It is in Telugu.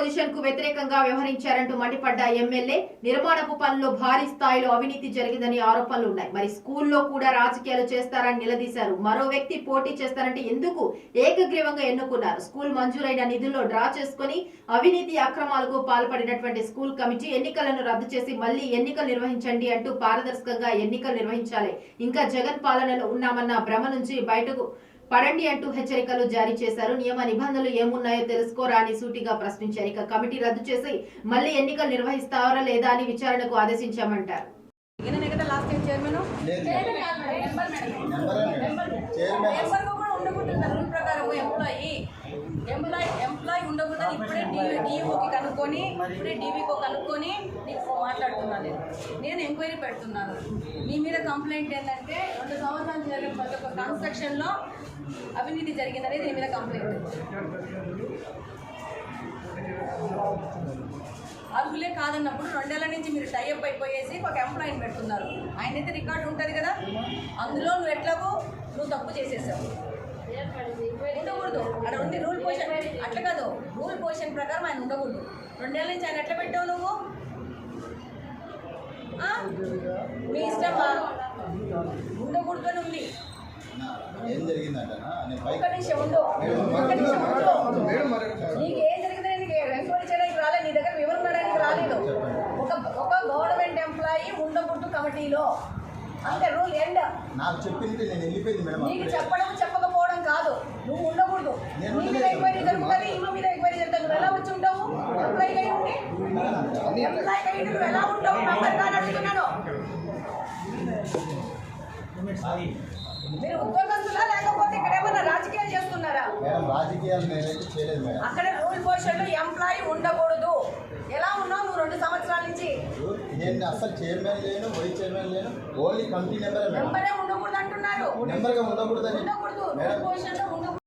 పొజిషన్కు వ్యతిరేకంగా వ్యవహరించారంటూ మండిపడ్డ ఎమ్మెల్యే నిర్మాణపు పనుల్లో భారీ స్థాయిలో అవినీతి జరిగిందని ఆరోపణలు ఉన్నాయి. మరి స్కూల్లో కూడా రాజకీయాలు చేస్తారని నిలదీశారు. మరో వ్యక్తి పోటీ చేస్తారంటే ఎందుకు ఏకగ్రీవంగా ఎన్నుకున్నారు? స్కూల్ మంజూరైన నిధుల్లో డ్రా చేసుకుని అవినీతి అక్రమాలకు పాల్పడినటువంటి స్కూల్ కమిటీ ఎన్నికలను రద్దు చేసి మళ్ళీ ఎన్నికలు నిర్వహించండి అంటూ పారదర్శకంగా ఎన్నికలు నిర్వహించాలి. ఇంకా జగన్ పాలనలో ఉన్నామన్న భ్రమ నుంచి బయటకు పడండి అంటూ హెచ్చరికలు జారీ చేశారు. నియమ నిబంధనలు ఏమున్నాయో తెలుసుకోరా అని సూటిగా ప్రశ్నించారు. ఇక కమిటీ రద్దు చేసి మళ్ళీ ఎన్నికలు నిర్వహిస్తారా లేదా అని విచారణకు ఆదేశించామంటారు. చైర్మన్ లేదు. చైర్మన్ కాదు మేడం, మెంబర్ మేడం. మెంబరే మేడం. చైర్మన్. మెంబర్గా కూడా ఉండకూడదు రూల్ ప్రకారం ఎంప్లాయీ ఎంప్లాయీ ఎంప్లాయీ ఉండకూడదు ఇప్పుడే డిఓకి కనుక్కొని ఇప్పుడే డీవీకో కనుక్కొని నీకు మాట్లాడుతున్నాను నేను. నేను ఎంక్వైరీ పెడుతున్నాను. మీ మీద కంప్లైంట్ ఏంటంటే రెండు సంవత్సరాలు జరిగిన ప్రతి ఒక్క కన్స్ట్రక్షన్లో అవినీతి జరిగిందనేది నీ మీద కంప్లైంట్. అర్హులే కాదన్నప్పుడు రెండేళ్ళ నుంచి మీరు టైఅప్ అయిపోయేసి ఒక ఎంప్లాయిని పెడుతున్నారు. ఆయన అయితే రికార్డు ఉంటుంది కదా? అందులో నువ్వు ఎట్లాగో నువ్వు తప్పు చేసేసావు. ఉండకూడదు. అక్కడ ఉంది రూల్ పొజిషన్ అట్లా కాదు. రూల్ పొజిషన్ ప్రకారం ఆయన ఉండకూడదు. రెండేళ్ళ నుంచి ఆయన ఎట్లా పెట్టావు నువ్వు? మీ ఇష్టమా? ఉండకూడదు అని ఉంది. ఏం జరిగిందంటనా నేను ఒక్క పైకి నిమిషం ఉండు. ఒక్క నిమిషం ఉండు. నీకు ఏం జరిగిందని నీకు ఎంక్వైరీ చేయడానికి రాలేదు నీ దగ్గర వివరణ అడగడానికి రాలేదు. ఒక ఒక గవర్నమెంట్ ఎంప్లాయీ ఉండకూడదు కమిటీలో. అంతే రూల్ ఎండ్. నాకు చెప్పింది నేను వెళ్ళిపోయింది మేడం నీకు. చెప్పడం చెప్పకపోవడం కాదు. నువ్వు ఉండకూడదు. నేను నీ మీద ఉండలేదు. ఎంక్వైరీ జరుగుతుంది ఈమె మీద ఎంక్వైరీ జరుగుతుంది నువ్వు ఎలా వచ్చి ఉంటావు ఎంప్లాయీ అయి ఉండి ఎంప్లాయీ అయి ఉండి నువ్వు ఎలా ఉంటావు కాని అడుగుతున్నాను మీరు ఉద్యోగస్తులా లేకపోతే ఇక్కడ ఏమన్నా రాజకీయాలు చేస్తున్నారా? మేడం రాజకీయాలు నేనైతే చేయలేదు మేడం. అక్కడ రూల్ పొజిషన్లో ఎంప్లాయీ ఉండకూడదు. ఎలా ఉన్నావు నువ్వు రెండు సంవత్సరాల నుంచి? నేను అసలు చైర్మన్ లేను వైస్ చైర్మన్ లేను ఓన్లీ కమిటీ నెంబరే మెంబరే ఉండకూడదు అంటున్నారు. నెంబర్గా ఉండకూడదని. ఉండకూడదు. రూల్ పొజిషన్లో ఉండకూడదు